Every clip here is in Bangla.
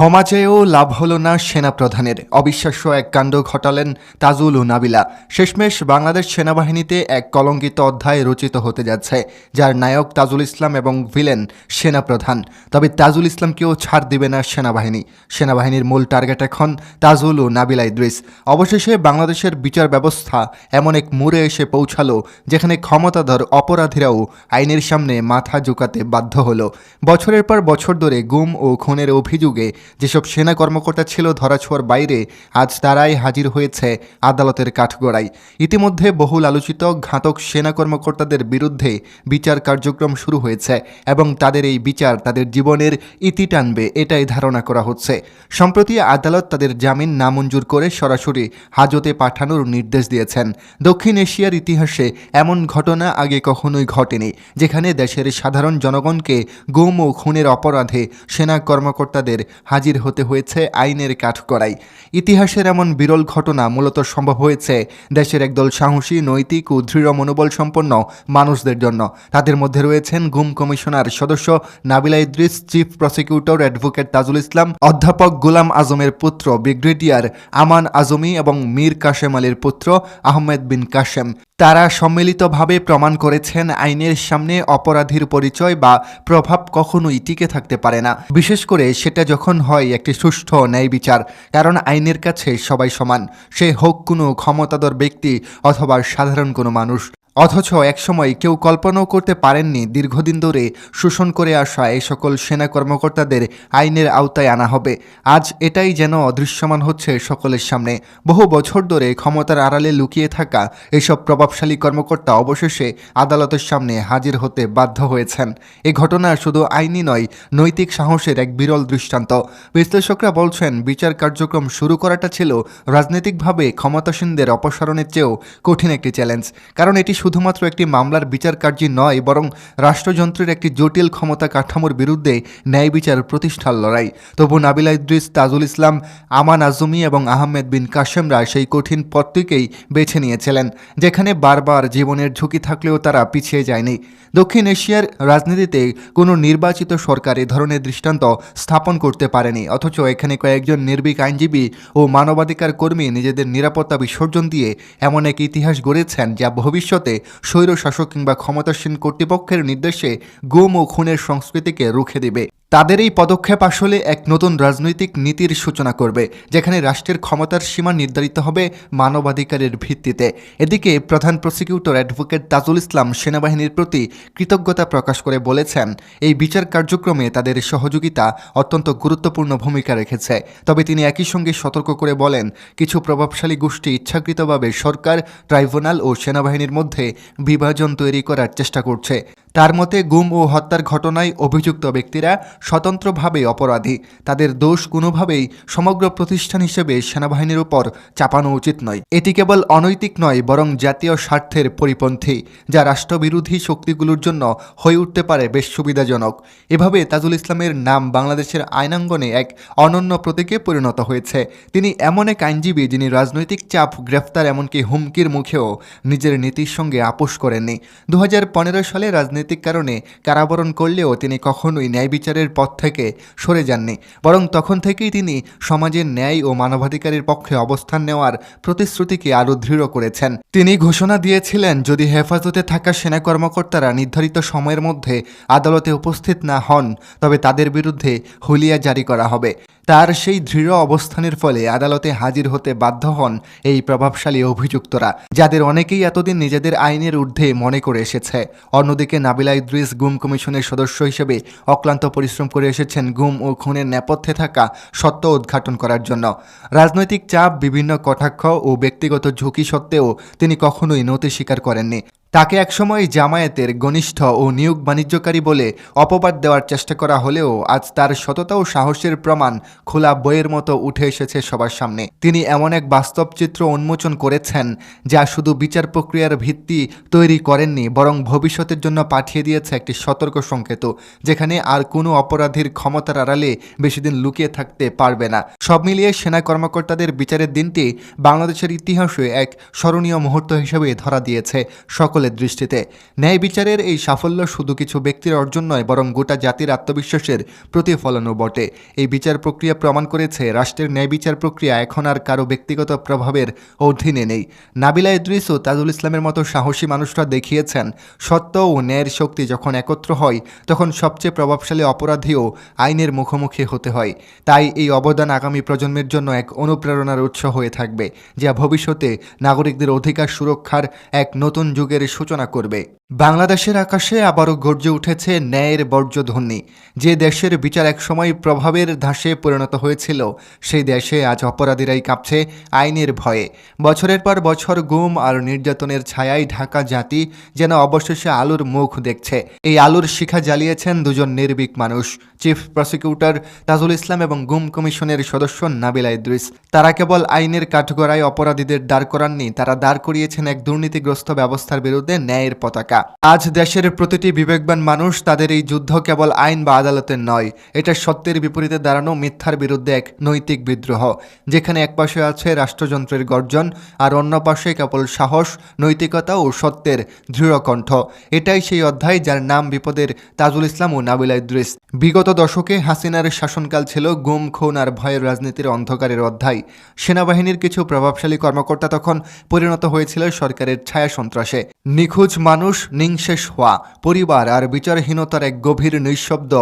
ক্ষমা চেয়েও লাভ হলো না সেনাপ্রধানের। অবিশ্বাস্য এক কাণ্ড ঘটালেন তাজুল ও নাবিলা। শেষমেশ বাংলাদেশ সেনাবাহিনীতে এক কলঙ্কিত অধ্যায় রচিত হতে যাচ্ছে, যার নায়ক তাজুল ইসলাম এবং ভিলেন সেনাপ্রধান। তবে তাজুল ইসলামকেও ছাড় দিবে না সেনাবাহিনী। সেনাবাহিনীর মূল টার্গেট এখন তাজুল ও নাবিলা ইদ্রিস। অবশেষে বাংলাদেশের বিচার ব্যবস্থা এমন এক মোড়ে এসে পৌঁছালো, যেখানে ক্ষমতাধর অপরাধীরাও আইনের সামনে মাথা ঝুঁকাতে বাধ্য হলো। বছরের পর বছর ধরে গুম ও খুনের অভিযোগে যেসব সেনা কর্মকর্তা ছিল ধরাছোঁয়ার বাইরে, আজ তারাই হাজির হয়েছে আদালতের কাঠগড়ায়। ইতিমধ্যে বহুল আলোচিত ঘাতক সেনা কর্মকর্তাদের বিরুদ্ধে বিচার কার্যক্রম শুরু হয়েছে এবং তাদের এই বিচার তাদের জীবনের ইতি টানবে, এটাই ধারণা করা হচ্ছে। সম্প্রতি আদালত তাদের জামিন নামঞ্জুর করে সরাসরি হাজতে পাঠানোর নির্দেশ দিয়েছেন। দক্ষিণ এশিয়ার ইতিহাসে এমন ঘটনা আগে কখনোই ঘটেনি, যেখানে দেশের সাধারণ জনগণকে গুম ও খুনের অপরাধে সেনা কর্মকর্তাদের হাজির হতে হয়েছে আইনের কাঠগড়ায়। ইতিহাসের এমন বিরল ঘটনা মূলত সম্ভব হয়েছে দেশের একদল সাহসী, নৈতিক ও দৃঢ় মনোবল সম্পন্ন মানুষদের জন্য। তাদের মধ্যে রয়েছেন গুম কমিশনার সদস্য Nabila Idris, chief prosecutor advocate Tajul Islam, অধ্যাপক গুলাম আজমের পুত্র ব্রিগেডিয়ার আমান আজমি এবং মীর কাশেম আলীর পুত্র আহমেদ বিন কাশেম। তারা সম্মিলিতভাবে প্রমাণ করেছেন আইনের সামনে অপরাধীর পরিচয় বা প্রভাব কখনোই টিকে থাকতে পারে না। বিশেষ করে সেটা যখন হয় একটি সুষ্ঠ ন্যায় বিচার, কারণ আইনের কাছে সবাই সমান। সে হোক কোনো ক্ষমতাধর ব্যক্তি অথবা সাধারণ কোনো মানুষ। অথচ একসময় কেউ কল্পনাও করতে পারেননি দীর্ঘদিন ধরে শোষণ করে আসা এই সকল সেনা কর্মকর্তাদের আইনের আওতায় আনা হবে। আজ এটাই যেন অদৃশ্যমান হচ্ছে সকলের সামনে। বহু বছর ধরে ক্ষমতার আড়ালে লুকিয়ে থাকা এসব প্রভাবশালী কর্মকর্তা অবশেষে আদালতের সামনে হাজির হতে বাধ্য হয়েছেন। এ ঘটনা শুধু আইনি নয়, নৈতিক সাহসের এক বিরল দৃষ্টান্ত। বিশ্লেষকরা বলছেন, বিচার কার্যক্রম শুরু করাটা ছিল রাজনৈতিকভাবে ক্ষমতাসীনদের অপসারণের চেয়েও কঠিন একটি চ্যালেঞ্জ। কারণ এটি শুধুমাত্র একটি মামলার বিচার কার্য নয়, বরং রাষ্ট্রযন্ত্রের একটি জটিল ক্ষমতা কাঠামোর বিরুদ্ধে ন্যায় বিচার প্রতিষ্ঠার লড়াই। তবু নাবিলা ইদ্রিস, তাজুল ইসলাম, আমান আজমি এবং আহমেদ বিন কাশেমরা সেই কঠিন পথটিকেই বেছে নিয়েছিলেন, যেখানে বারবার জীবনের ঝুঁকি থাকলেও তারা পিছিয়ে যায়নি। দক্ষিণ এশিয়ার রাজনীতিতে কোনো নির্বাচিত সরকার এ ধরনের দৃষ্টান্ত স্থাপন করতে পারেনি, অথচ এখানে কয়েকজন নির্ভীক আইনজীবী ও মানবাধিকার কর্মী নিজেদের নিরাপত্তা বিসর্জন দিয়ে এমন এক ইতিহাস গড়েছেন যা ভবিষ্যতে স্বৈর শাসক কিংবা ক্ষমতাসীন কর্তৃপক্ষের নির্দেশে গুম ও খুনের সংস্কৃতিকে রুখে দেবে। তাদের এই পদক্ষেপ আসলে এক নতুন রাজনৈতিক নীতির সূচনা করবে, যেখানে রাষ্ট্রের ক্ষমতার সীমা নির্ধারিত হবে মানবাধিকারের ভিত্তিতে। এদিকে প্রধান প্রসিকিউটর অ্যাডভোকেট তাজুল ইসলাম সেনাবাহিনীর প্রতি কৃতজ্ঞতা প্রকাশ করে বলেছেন, এই বিচার কার্যক্রমে তাদের সহযোগিতা অত্যন্ত গুরুত্বপূর্ণ ভূমিকা রেখেছে। তবে তিনি একই সঙ্গে সতর্ক করে বলেন, কিছু প্রভাবশালী গোষ্ঠী ইচ্ছাকৃতভাবে সরকার, ট্রাইব্যুনাল ও সেনাবাহিনীর মধ্যে বিভাজন তৈরি করার চেষ্টা করছে। তার মতে, গুম ও হত্যার ঘটনায় অভিযুক্ত ব্যক্তিরা স্বতন্ত্রভাবে অপরাধী। তাদের দোষ কোনোভাবেই সমগ্র প্রতিষ্ঠান হিসেবে সেনাবাহিনীর উপর চাপানো উচিত নয়। এটি কেবল অনৈতিক নয়, বরং জাতীয় স্বার্থের পরিপন্থী, যা রাষ্ট্রবিরোধী শক্তিগুলোর জন্য হয়ে উঠতে পারে বেশ সুবিধাজনক। এভাবে তাজুল ইসলামের নাম বাংলাদেশের আইনাঙ্গনে এক অনন্য প্রতীকে পরিণত হয়েছে। তিনি এমন এক আইনজীবী যিনি রাজনৈতিক চাপ, গ্রেফতার এমনকি হুমকির মুখেও নিজের নীতির সঙ্গে আপোষ করেননি। দু হাজার পনেরো সালে রাজনৈতিক কারণে কারাবরণ করলেও তিনি কখনোই ন্যায় বিচারের পথ থেকে সরে যাননি, বরং তখন থেকেই তিনি সমাজের ন্যায় ও মানবাধিকারের পক্ষে অবস্থান নেওয়ার প্রতিশ্রুতিকে আরও দৃঢ় করেছেন। তিনি ঘোষণা দিয়েছিলেন, যদি হেফাজতে থাকা সেনা কর্মকর্তারা নির্ধারিত সময়ের মধ্যে আদালতে উপস্থিত না হন, তবে তাদের বিরুদ্ধে হুলিয়া জারি করা হবে। তার সেই দৃঢ় অবস্থানের ফলে আদালতে হাজির হতে বাধ্য হন এই প্রভাবশালী অভিযুক্তরা, যাদের অনেকেই এতদিন নিজেদের আইনের ঊর্ধ্বে মনে করে এসেছে। অন্যদিকে নাবিলা ইদ্রিস গুম কমিশনের সদস্য হিসেবে অক্লান্ত পরিশ্রম করে এসেছেন গুম ও খুনের নেপথ্যে থাকা সত্য উদ্ঘাটন করার জন্য। রাজনৈতিক চাপ, বিভিন্ন কটাক্ষ ও ব্যক্তিগত ঝুঁকি সত্ত্বেও তিনি কখনোই নতি স্বীকার করেননি। তাকে একসময় জামায়াতের ঘনিষ্ঠ ও নিয়োগ বাণিজ্যকারী বলে অপবাদ দেওয়ার চেষ্টা করা হলেও আজ তার সততা ও সাহসের প্রমাণ খোলা বইয়ের মতো উঠে এসেছে সবার সামনে। তিনি এমন এক বাস্তব চিত্র উন্মোচন করেছেন যা শুধু বিচার প্রক্রিয়ার ভিত্তি তৈরি করেননি, বরং ভবিষ্যতের জন্য পাঠিয়ে দিয়েছে একটি সতর্ক সংকেত, যেখানে আর কোনো অপরাধীর ক্ষমতার আড়ালে বেশিদিন লুকিয়ে থাকতে পারবে না। সব মিলিয়ে সেনা কর্মকর্তাদের বিচারের দিনটি বাংলাদেশের ইতিহাসে এক স্মরণীয় মুহূর্ত হিসেবে ধরা দিয়েছে। সকল সকলের দৃষ্টিতে। ন্যায় বিচারের এই সাফল্য শুধু কিছু ব্যক্তির অর্জন নয়, বরং গোটা জাতির আত্মবিশ্বাসের প্রতিফলনও বটে। এই বিচার প্রক্রিয়া প্রমাণ করেছে, রাষ্ট্রের ন্যায় বিচার প্রক্রিয়া এখন আর কারও ব্যক্তিগত প্রভাবের অধীনে নেই। নাবিলা ইদ্রিস ও তাজুল ইসলামের মতো সাহসী মানুষরা দেখিয়েছেন, সত্য ও ন্যায়ের শক্তি যখন একত্র হয়, তখন সবচেয়ে প্রভাবশালী অপরাধীও আইনের মুখোমুখি হতে হয়। তাই এই অবদান আগামী প্রজন্মের জন্য এক অনুপ্রেরণার উৎস হয়ে থাকবে, যা ভবিষ্যতে নাগরিকদের অধিকার সুরক্ষার এক নতুন যুগের সূচনা করবে। বাংলাদেশের আকাশে আবারও গর্জে উঠেছে ন্যায়ের বর্জ্যধ্বনি। যে দেশের বিচার একসময় প্রভাবের ধাসে পরিণত হয়েছিল, সেই দেশে আজ অপরাধীরাই কাঁপছে আইনের ভয়ে। বছরের পর বছর গুম আর নির্যাতনের ছায়ায় ঢাকা জাতি যেন অবশেষে আলুর মুখ দেখছে। এই আলুর শিখা জ্বালিয়েছেন দুজন নির্ভীক মানুষ, চিফ প্রসিকিউটর তাজুল ইসলাম এবং গুম কমিশনের সদস্য নাবিলা ইদ্রিস তারা কেবল আইনের কাঠগড়ায় অপরাধীদের দাঁড় করাননি, তারা দাঁড় করিয়েছেন এক দুর্নীতিগ্রস্ত ব্যবস্থার বিরুদ্ধে। ন্যায়ের পতাকা। আজ দেশের প্রতিটি বিবেকবান মানুষ তাদের এই যুদ্ধ কেবল আইন বা আদালতের নয়, এটা সত্যের বিপরীতে দাঁড়ানো মিথ্যার বিরুদ্ধে এক নৈতিক বিদ্রোহ। যেখানে এক পাশে আছে রাষ্ট্রযন্ত্রের গর্জন, আর অন্য পাশে কেবল সাহস, নৈতিকতা ও সত্যের দৃঢ় কণ্ঠ। এটাই সেই অধ্যায় যার নাম বিপদের তাজুল ইসলাম ও নাবিলা ইদ্রিস। বিগত দশকে হাসিনার শাসনকাল ছিল গুম, খুন আর ভয়ের রাজনীতির অন্ধকারের অধ্যায়। সেনাবাহিনীর কিছু প্রভাবশালী কর্মকর্তা তখন পরিণত হয়েছিল সরকারের ছায়া সন্ত্রাসে। নিখোঁজ মানুষ নিংশেষ হওয়া, পরিবার আর বিচারহীনতার এক গভীর নিঃশব্দ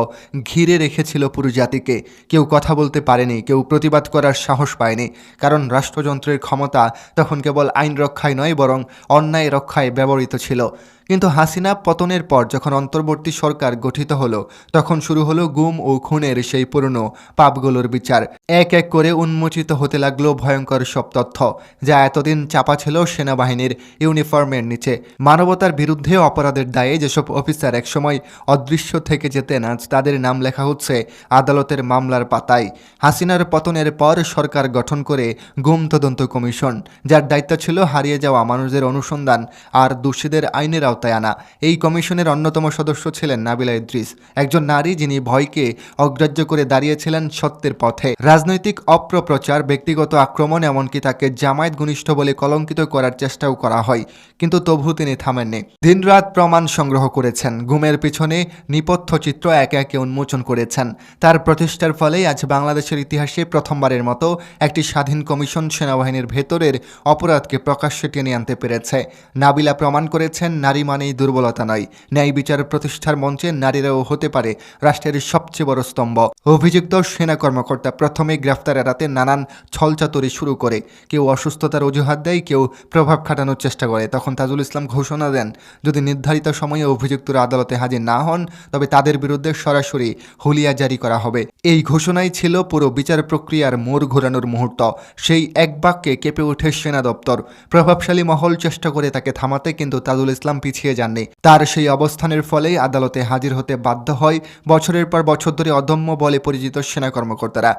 ঘিরে রেখেছিল পুরো জাতিকে কেউ কথা বলতে পারেনি, কেউ প্রতিবাদ করার সাহস পায়নি, কারণ রাষ্ট্রযন্ত্রের ক্ষমতা তখন কেবল আইন রক্ষায় নয়, বরং অন্যায় রক্ষায় ব্যবহৃত ছিল। কিন্তু হাসিনা পতনের পর যখন অন্তর্বর্তী সরকার গঠিত হলো, তখন শুরু হলো গুম ও খুনের সেই পুরনো পাপগুলোর বিচার। এক এক করে উন্মোচিত হতে লাগল ভয়ঙ্কর সব তথ্য, যা এতদিন চাপা ছিল সেনাবাহিনীর ইউনিফর্মের নিচে। মানবতার বিরুদ্ধে অপরাধের দায়ে যেসব অফিসার একসময় অদৃশ্য থেকে যেতেন, আজ তাদের নাম লেখা হচ্ছে আদালতের মামলার পাতায়। হাসিনার পতনের পর সরকার গঠন করে গুম তদন্ত কমিশন, যার দায়িত্ব ছিল হারিয়ে যাওয়া মানুষদের অনুসন্ধান আর দোষীদের আইনের আওতায় আনা এই কমিশনের অন্যতম সদস্য ছিলেন নাবিলা ইদ্রিস, একজন নারী যিনি ভয়কে অগ্রাহ্য করে দাঁড়িয়েছিলেন সত্যের পথে। রাজনৈতিক অপ্রপ্রচার, ব্যক্তিগত আক্রমণ, এমনকি তাকে জামায়াত ঘনিষ্ঠ বলে কলঙ্কিত করার চেষ্টাও করা হয়, কিন্তু তবু তিনি থামেননি। দিনরাত প্রমাণ সংগ্রহ করেছেন গুমের পিছনে নিপথ্য চিত্র একে একে উন্মোচন করেছেন। তার প্রচেষ্টার ফলেই আজ বাংলাদেশের ইতিহাসে প্রথমবারের মতো একটি স্বাধীন কমিশন সেনাবাহিনীর ভেতরের অপরাধকে প্রকাশ্যে টেনে আনতে পেরেছে। নাবিলা প্রমাণ করেছেন, নারী মানেই দুর্বলতা নয় ন্যায় বিচার প্রতিষ্ঠার মঞ্চে নারীরাও হতে পারে রাষ্ট্রের সবচেয়ে বড় স্তম্ভ। অভিযুক্ত সেনা কর্মকর্তা প্রথমে গ্রেফতার এড়াতে নানান ছলচাতুরি শুরু করে। কেউ অসুস্থতার অজুহাত দেয়, কেউ প্রভাব খাটানোর চেষ্টা করে। তখন তাজুল ইসলাম ঘোষণা দেন, যদি নির্ধারিত সময়ে অভিযুক্তরা আদালতে হাজির না হন, তবে তাদের বিরুদ্ধে সরাসরি হুলিয়া জারি করা হবে। এই ঘোষণাই ছিল পুরো বিচার প্রক্রিয়ার মোড় ঘোরানোর মুহূর্ত। সেই এক বাক্যে কেঁপে ওঠে সেনা দপ্তর। প্রভাবশালী মহল চেষ্টা করে তাকে থামাতে, কিন্তু তাজুল ইসলাম পিছিয়ে যাননি। তার সেই অবস্থানের ফলেই আদালতে হাজির হতে বাধ্য হয় বছরের পর বছর ধরে অদম্য বলে পরিচিত সেনা কর্মকর্তারা।